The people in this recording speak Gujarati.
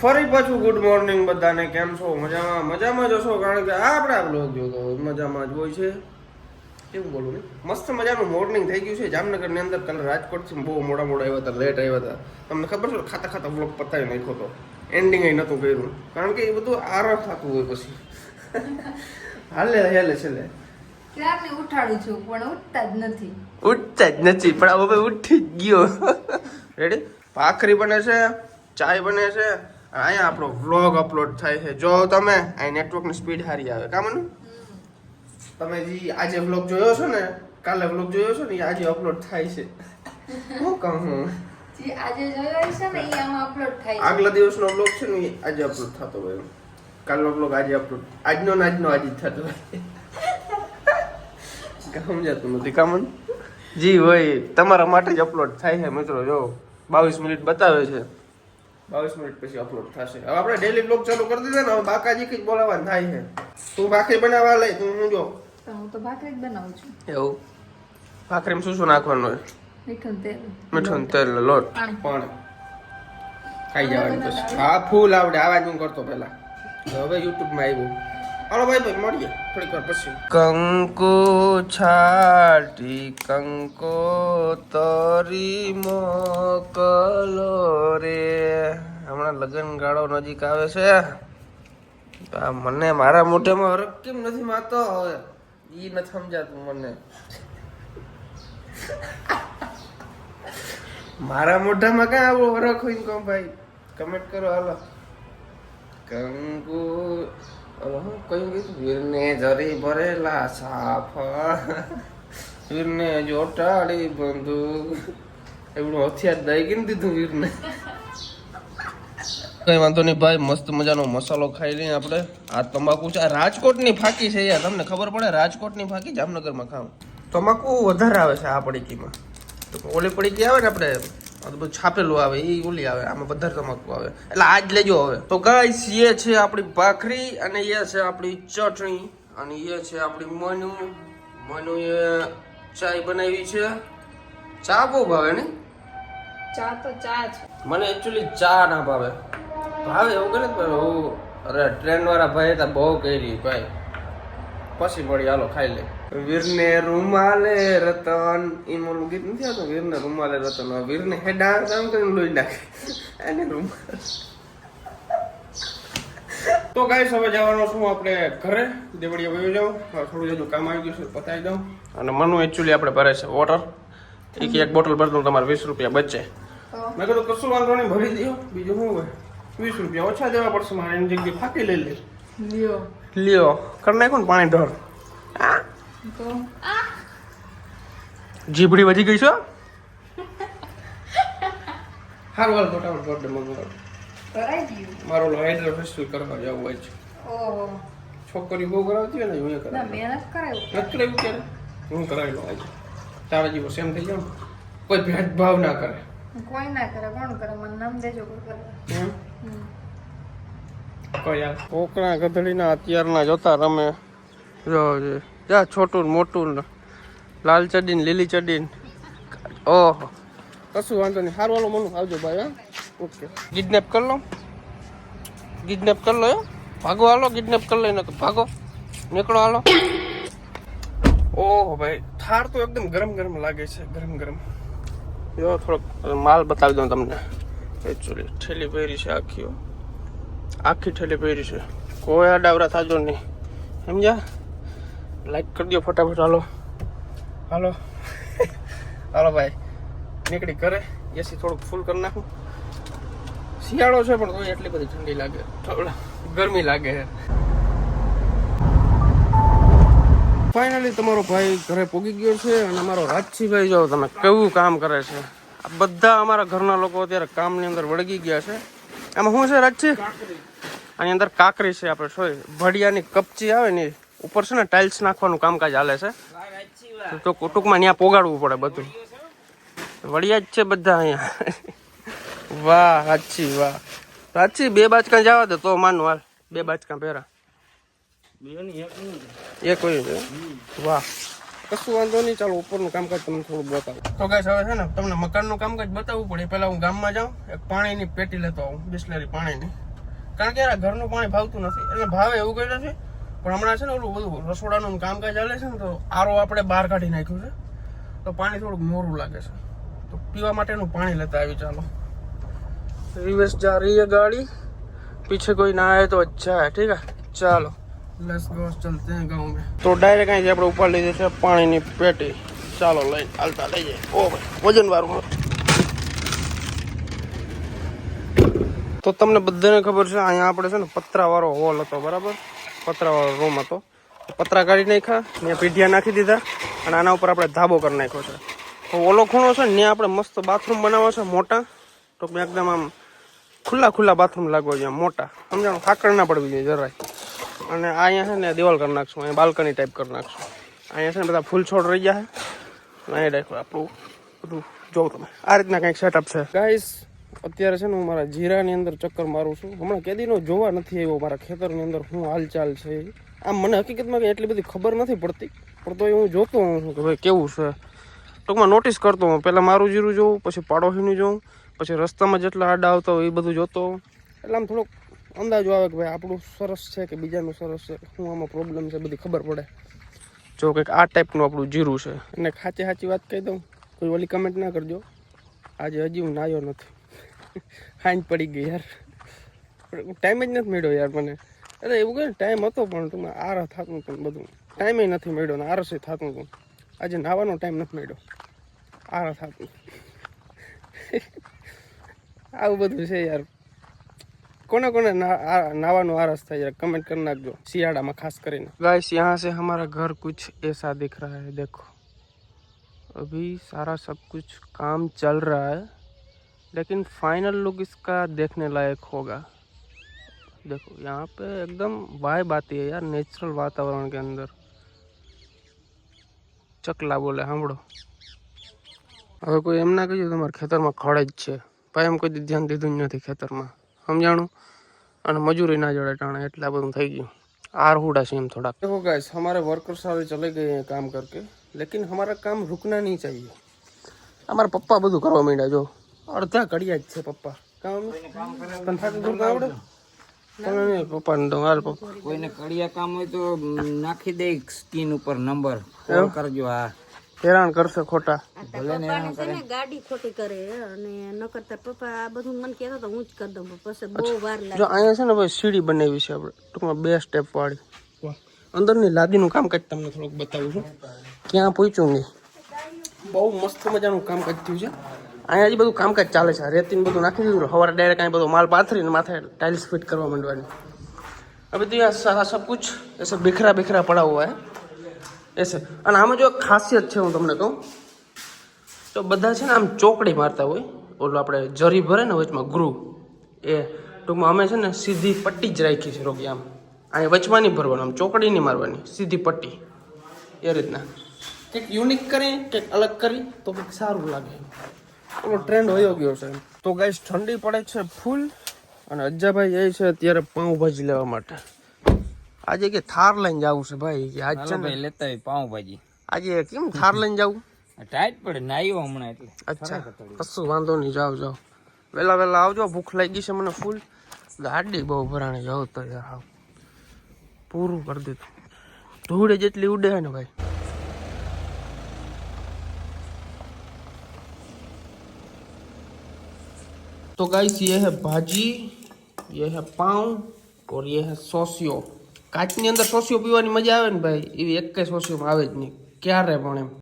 ફરી પાછું ગુડ મોર્નિંગ બધાને કેમ છો? મજામાં? મજામાં જ હશો? કારણ કે આ આપણા બ્લોગ જોતો મજામાં જ હોય છે. કેવું બોલું ને? મસ્ત મજાનું મોર્નિંગ થઈ ગયું છે. જામનગરની અંદર કાલે રાજકોટથી બહુ મોડા મોડા આવ્યા હતા લેટ આવ્યા હતા. તમને ખબર છે? ખાતા ખાતા બ્લોગ પતાવી નાખ્યો હતો. એન્ડિંગ એ નહોતું કર્યું. કારણ કે એ બધું આરામ થતું હોય પછી. હાલે હેલે છેલ્લે. ક્યારે ઉઠાડું છું? પણ ઉઠતા જ નથી. ઉઠતા જ નથી પણ હવે ઉઠી જ ગયો. રેડી ભાખરી બને છે ચાય બને છે અહીંયા આપણો વ્લોગ અપલોડ થાય છે. જો તમે અહીં નેટવર્કની સ્પીડ સારી આવે ને તમે જે આજે વ્લોગ જોયો છો ને કાલે વ્લોગ જોયો છો ને એ આજે અપલોડ થાય છે. હું કહું હું? આગલા દિવસનો વ્લોગ છે ને આજે અપલોડ થતો હોય કાલનો વ્લોગ આજે અપલોડ આજનો ને આજનો આજે થતો હોય. સમજાતું નથી કામન જી હોય તમારા માટે જ અપલોડ થાય છે મિત્રો જો. બાવીસ મિનિટ બતાવે છે. બાવીસ મિનિટ પછી અપલોડ થશે. હવે આપણે ડેલી બ્લોગ ચાલુ કરી દીધા ને હવે બાકાજી કઈ બોલાવવાનું થાય છે. તું ભાખરી બનાવવા લઈ તું હું જો? હું તો ભાખરી જ બનાવું છું. એવું? ભાખરીમાં શું શું નાખવાનું હોય? મીઠું તેલ. મીઠું તેલ લોટ. પાણી. ખાઈ જવાનું પછી. હા ફૂલ આવડે આવા જ હું કરતો પહેલા. હવે હવે યુટ્યુબમાં આવ્યું. હાલો ભાઈ મળીએ થોડીક છાટી, કંકો તરી મોકલો રે. હમણાં લગ્ન ગાળો નજીક આવે છે. આ મને મારા મોઢામાં હરક કેમ નથી માતો હવે ઈ નથી સમજાતું મને. મારા મોઢામાં ક્યાં આવો હરખ હોય ને કહું ભાઈ? કમેન્ટ કરો, હાલો. કંકુ કયું કીધું વીરને જરી ભરેલા સાફા વીરને જોટાડી બંદૂક એવડું હથિયાર દઈ ગઈ દીધું વીરને. કઈ વાંધો નહીં ભાઈ, મસ્ત મજાનો મસાલો ખાઈ લઈએ આપણે. આ તમાકુ છે, આ રાજકોટની ફાકી છે યાર, તમને ખબર પડે રાજકોટની ફાકી જામનગરમાં ખાવ. તમાકુ વધારે આવે છે આ પડીકીમાં. ઓલી પડીકી આવે ને આપણે બધું છાપેલું આવે એ ઓલી આવે આમાં વધારે તમાકુ આવે. એટલે આજ લેજો હવે. તો ગાઈસ એ છે આપણી ભાખરી અને એ છે આપણી ચટણી અને એ છે આપણી મનુ. મનુ એ ચાય બનાવી છે. ચા બહુ ભાવે ને? ચા તો ચા છે મને એકચ્યુઅલી ચા ના ભાવે. ભાવે એવું કરે પણ હું અરે ટ્રેન વાળા ભાઈ હતા બહુ કરી ભાઈ. પછી મળી હાલો ખાઈ લે વીરને રૂમાલે રતન એ મોલું ગીત નથી આવતું? વીરને રૂમાલે રતન. વીરને હેડા આમ કરીને લોહી નાખે. એને રૂમાલ. તો ગાઈસ હવે જવાનો છું આપણે ઘરે. દેવડીએ વયો જાઉં થોડું હજુ કામ આવી ગયું છે પતાવી દઉં. અને મનુ એકચ્યુઅલી આપણે ભરે છે વોટર એક એક બોટલ ભરતું તમારે વીસ રૂપિયા બચે. મેં કીધું કશું વાંધો નહીં ભરી દો બીજું શું હોય? વીસ રૂપિયા ઓછા દેવા પડશે મારે એની જગ્યાએ ફાકી લઈ લે લ્યો કરી નાખો ને પાણી ઢોર જીભડી વધી ગઈ છો? હારું હાલ ફટાફટ દે મગવાડ કરાઈ ગયું મારો હાઇડ્રો ફેસ્ટિવલ કરવા જવું હોય છે. ઓહો. છોકરી બહુ કરાવતી હોય ને હું કરાવ્યું નથી કરાવ્યું ત્યારે હું કરાવેલો લઉં આજે. તારા જેવો સેમ થઈ ગયો કોઈ ભેદભાવ ના કરે. કોઈ ના કરે કોણ કરે? મને નામ દેજો કોઈ કરે. કોકણા ગધડીના અત્યારના જોતા રમે. જો, જે છોટું મોટું લાલ ચડી ને લીલી ચડી ને ઓહો. કશું વાંધો નહીં. સારું વાલો મનું આવજો ભાઈ, હા? ઓકે. કિડનેપ કરી લો. કિડનેપ કરી લો. ભાગો, હાલો, કિડનેપ કરી લઈને ભાગો. નીકળો, હાલો. ઓહો, ભાઈ, થાર તો એકદમ ગરમ ગરમ લાગે છે, ગરમ ગરમ. જો, થોડોક માલ બતાવી દઉં તમને. એકચ્યુઅલી ઠેલી પહેરી છે આખી, હો. આખી ઠેલી પહેરી છે. કોઈ આડાવરા થાજો નહીં. સમજ્યા? લાઈક કરી દો ફટાફટ. હાલો. હાલો. હાલો ભાઈ. નીકળી કરે એસી થોડુંક ફૂલ કરી નાખું. શિયાળો છે પણ તોય એટલી બધી ઠંડી લાગે. ગરમી લાગે. છે ફાઇનલી તમારો ભાઈ ઘરે પોગી ગયો છે અને અમારો રાજસીભાઈ જો તમે કેવું કામ કરે છે. આ બધા અમારા ઘરના લોકો અત્યારે કામની અંદર વળગી ગયા છે. એમાં શું છે રાજજી આની અંદર કાકરી છે આપણે સોરી ભડિયાની કપચી આવે ને ઉપર છે ને ટાઇલ્સ નાખવાનું કામકાજ હાલે છે. તો ટૂંકમાં ત્યાં પોગાડવું પડે બધું. વડિયા જ છે બધા અહીંયા. વાહ સાચી વાહ. સાચી બે બાચકા જવા દે તો માનું હાલ. બે બાચકા પહેરા. એક હોય વાહ. કશું વાંધો નહીં ચાલો ઉપરનું કામકાજ તમને થોડું બતાવું તો ગાઈસ હવે છે ને તમને મકાનનું કામકાજ બતાવવું પડે પહેલા હું ગામમાં જાઉં એક પાણીની પેટી લેતો આવું બિસ્લેરી પાણીની કારણ કે યાર આ ઘરનું પાણી ભાવતું નથી એટલે ભાવે એવું કહે છે પણ હમણાં છે ને ઓલું બધું રસોડાનું કામકાજ ચાલે છે ને તો આરો આપણે બહાર કાઢી નાખ્યું છે તો પાણી થોડુંક મોરું લાગે છે તો પીવા માટેનું પાણી લેતા આવી ચાલો रिवर्स जा रही है गाड़ी पीछे कोई ना आए तो अच्छा है ठीक है चलो लेट्स गो चलते हैं गांव में તો ડાયરેક્ટ અહીંથી આપણે ઉપાડ લીધી છે પાણીની પેટી ચાલો લઈને હાલતા લઈ જઈએ ઓ ભાઈ વજન વાળું તો તમને બધાને ખબર છે અહીંયા આપણે છે ને પતરાવાળો હોલ હતો બરાબર પતરાવાળો રૂમ હતો પતરા કાઢી નાખ્યા ત્યાં પીઢિયા નાખી દીધા અને આના ઉપર આપણે ધાબો કરી નાખ્યો છે તો ઓલો ખૂણો છે ને ત્યાં આપણે મસ્ત બાથરૂમ બનાવવા છે મોટા ટૂંકમાં એકદમ આમ ખુલ્લા ખુલ્લા બાથરૂમ લાગવા જોઈએ મોટા સમજાણું ખાકડ ના પડવી જોઈએ જરાય અને અહીંયા છે ને દિવાલ કરી નાખશું, અહીંયા બાલ્કની ટાઈપ કરી નાખશું. અહીંયા છે ને બધા ફૂલ છોડ રહી ગયા છે. અહીંયા દેખો આપણું બધું. જોઉં તમે, આ રીતના કંઈક સેટઅપ છે. ગાઈસ અત્યારે છે ને હું મારા જીરાની અંદર ચક્કર મારું છું. હમણાં કેદીનો જોવા નથી આવ્યો મારા ખેતરની અંદર શું હાલચાલ છે. આમ મને હકીકતમાં કંઈ એટલી બધી ખબર નથી પડતી. પણ તોય હું જોતો હોઉં છું કે ભાઈ કેવું છે. ટૂંકમાં નોટિસ કરતો હોઉં. પહેલાં મારું જીરું જોઉં, પછી પાડોશીનું જોઉં, પછી રસ્તામાં જેટલા આડા આવતા હોય એ બધું જોતો. એટલે આમ થોડોક અંદાજો આવે કે ભાઈ આપણું સરસ છે કે બીજાનું સરસ છે? શું આમાં પ્રોબ્લેમ છે? બધી ખબર પડે. જો કંઈક આ ટાઈપનું આપણું જીરું છે. અને ખાચી સાચી વાત કહી દઉં, કોઈ ઓલી કમેન્ટ ના કરજો. આજે હજી હું નાયો નથી. હાંજ પડી ગઈ યાર. ટાઈમ જ નથી મળ્યો યાર મને. અરે એવું કહે ટાઈમ હતો પણ તમે આર થતું હતું બધું. ટાઈમે નથી મળ્યો ને આરસે થતું હતું. આજે નાવાનો ટાઈમ નથી મળ્યો. આર થતું. આવું બધું છે યાર. કોને કોને ના- આ- નાવાનું આરસ થાય યાર કમેન્ટ કરી નાખજો શિયાળામાં ખાસ કરીને गाइस यहाँ से हमारा घर कुछ ऐसा दिख रहा है देखो अभी सारा सब कुछ काम चल रहा है लेकिन फाइनल लुक इसका देखने लायक होगा देखो यहाँ पे एकदम वाइब आती है यार नेचुरल वातावरण के अंदर ચકલા બોલે સાંભળો હવે કોઈ એમ ના કહ્યું તમારા ખેતરમાં ખડ જ છે ભાઈ એમ કોઈ દી ધ્યાન દીધું જ નથી ખેતરમાં સમજાણું અને મજૂરી ના જોડે ટાણે એટલા બધું થઈ ગયું आर हुडा से हम थोड़ा देखो गाइस हमारे वर्कर सारे चले गए हैं काम करके लेकिन हमारा काम रुकना नहीं चाहिए અમારા પપ્પા બધું કરવા માંડ્યા જો અડધા કડિયા જ છે પપ્પા કામ તને થાતું દૂર કામ આવડે તને નહીં પપ્પાને તો હાલ પપ્પા કોઈને કડિયા કામ હોય તો નાખી દે સ્કીન ઉપર નંબર કોલ કરજો હા હેરાન કરશે ખોટા. ગાડી ખોટી કરે અને ન કરતા પપ્પા આ બધું મને કહેતા તો હું જ કરી દઉં પછી બહુ વાર લાગે. જો અહીંયા છે ને ભાઈ સીડી બનાવી છે આપણે ટૂંકમાં બે સ્ટેપ વાળી. અંદરની લાદીનું કામકાજ તમને થોડુંક બતાવું છું. ક્યાં પહોંચ્યું નહીં બહુ મસ્ત મજાનું કામકાજ થયું છે. અહીંયા હજી બધું કામકાજ ચાલે છે. રેતીને બધું નાખી દીધું સવારે ડાયરેક્ટ અહીં બધો માલ પાથરીને માથે ટાઇલ્સ ફિટ કરવા માંડવાની. અભી તો યહાં સબ કુછ એસા બિખરા બિખરા પડા હુઆ એ છે અને આમાં જો ખાસિયત છે હું તમને કહું, તો બધા છે ને આમ ચોકડી મારતા હોય, ઓલું આપણે જરી ભરે ને વચમાં ગ્રુ એ ટૂંકમાં અમે છે ને સીધી પટ્ટી જ રાખી છે રોગી આમ. અને વચમાં નહીં ભરવાનું, આમ ચોકડી નહીં મારવાની, સીધી પટ્ટી. એ રીતના. કંઈક યુનિક કરી, કંઈક અલગ કરી, તો કંઈક સારું લાગે. ઓલો ટ્રેન્ડ વયો ગયો છે. તો ગાઈસ ઠંડી પડે છે ફૂલ અને અજ્જાભાઈ જાય છે અત્યારે પાઉંભાજી લેવા માટે. આજે કે થાર લઈને જવું છે ભાઈ કે આજ છે ચાલો ને ભાઈ લેતા આવી પાઉંભાજી આજે કેમ થાર લઈને જવું ટાઈટ પડે ને આવ્યો હમણાં એટલે અચ્છા કશું વાંધો નહીં જાઓ જાઓ વહેલા વહેલા આવજો ભૂખ લાગી છે મને ફૂલ ગાડી બહુ ભરાણી જાઓ તો યાર આવ પૂરું કરી દીધું ધૂળે જેટલી ઉડે છે ને ભાઈ तो गाइस ये है भाजी ये है पाव और ये है સોસિયો કાચની અંદર સોસિયો પીવાની મજા આવે ને ભાઈ? એવી એક સોસિયોમાં આવે જ નહીં. ક્યારે પણ એમ.